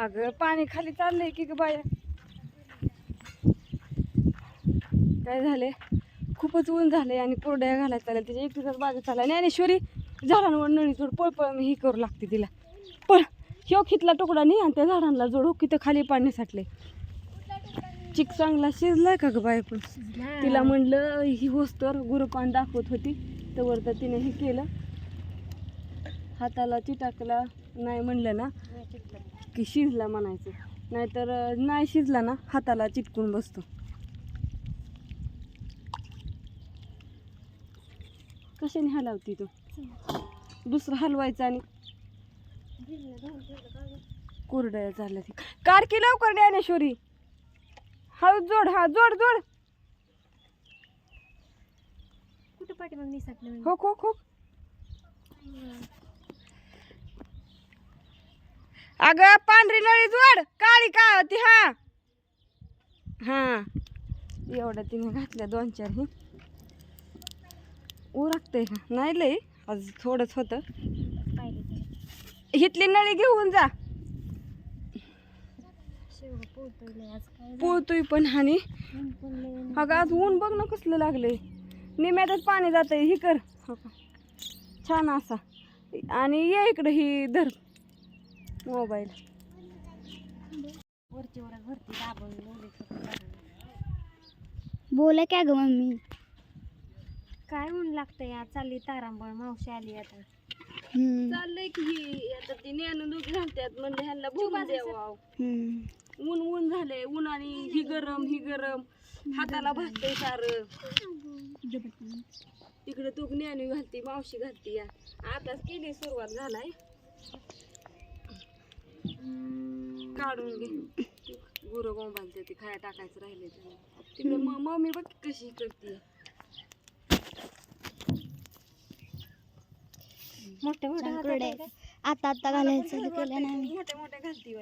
अगं पाणी खाली चाललंय की ग बाया? काय झाले खूपच ऊन झाले आणि कोरड्या घालायला चालेल तिच्या एकटीचाच बागा चालला ज्ञानेश्वरी झाडांवर नळी जोड पळपळ मी ही करू लागते तिला. पण ह्यो खितला तुकडा नाही आणि त्या झाडांना जोड. किती खाली पाणी साठले चिक चांगला शिजलाय का ग बाय पण? तिला म्हणलं ही वस्तूवर गुरुपान दाखवत होती. तर तर तिने हे केलं. हाताला चिटाकला नाही म्हणलं ना. की शिजला म्हणायचं. नाहीतर नाही शिजला ना हाताला चिटकून बसतो. कशाने हलवती तू? दुसरं हलवायचं आणि कोरड्या झाल्या ती. कार की लवकर ज्ञानेश्वरी हळू जोड हा जोड जोड. कुठं पाठी मग निसटलं हो हो. हो. अगं पांढरी नळी जोड. काळी का ती हा? हा. एवढ्या तिने घातल्या दोन चार हे. उरकते का? नाही लय आज थोडंच होतं. हिथली हितली नळी घेऊन जा. आज पोळतोय पण हानी. अगं आज ऊन बघ ना कसलं लागलंय. निम्यातच पाणी जातंय. ही कर. हो छान असा. आणि ये इकडं ही धर. मोबाईल. बोला काय ग मम्मी? काय ऊन लागतं या चालली तारांबळ मावशी आली आता. चाललंय की ही आता ती नेणं लोक घालतात म्हणजे ह्यांना भरून द्यावं. ऊन ऊन झालंय. ऊन आणि ही गरम ही गरम. हाताला भाजतंय सारं. तिकडे तू ज्ञानी घालती मावशी घालती या. आताच केली सुरुवात झालाय. काढून घे. गुरं गोंबालते ते खाया टाकायचं राहिले तिकडे मम्मी बघ कशी करते मोठ्या मोठ्या हातात कुरडया. आहे का? आता आता घालायचं केलं ना मी मोठ्या मोठ्या घालती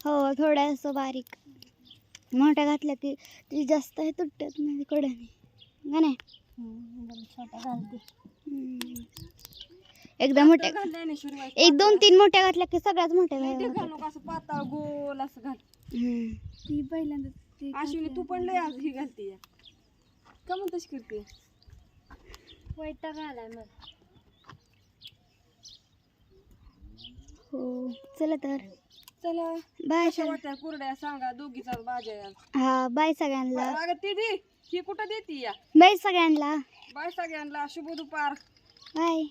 हो थोड्या असं बारीक. मोठ्या घातल्या की ती जास्त हे तुटत नाही कड्याने का नाही? छोट्या घालते. हम्म. एकदम मोठ्या एक दोन तीन मोठ्या घातल्या की सगळ्याच मोठ्या घालू असं पातळ गोल असं घाल. हम्म. ती पहिल्यांदा अश्विनी तू पण लय आज ही घालती. या का म्हणून तशी करते? वैताग आलाय मग. हो. चला तर. चला. बाय कशा कुरड्या सांगा दोघीचा बाजा या हा बाय सगळ्यांना. अगं ही कुठं देती या? बाय सगळ्यांना. बाय सगळ्यांना शुभ दुपार. बाय.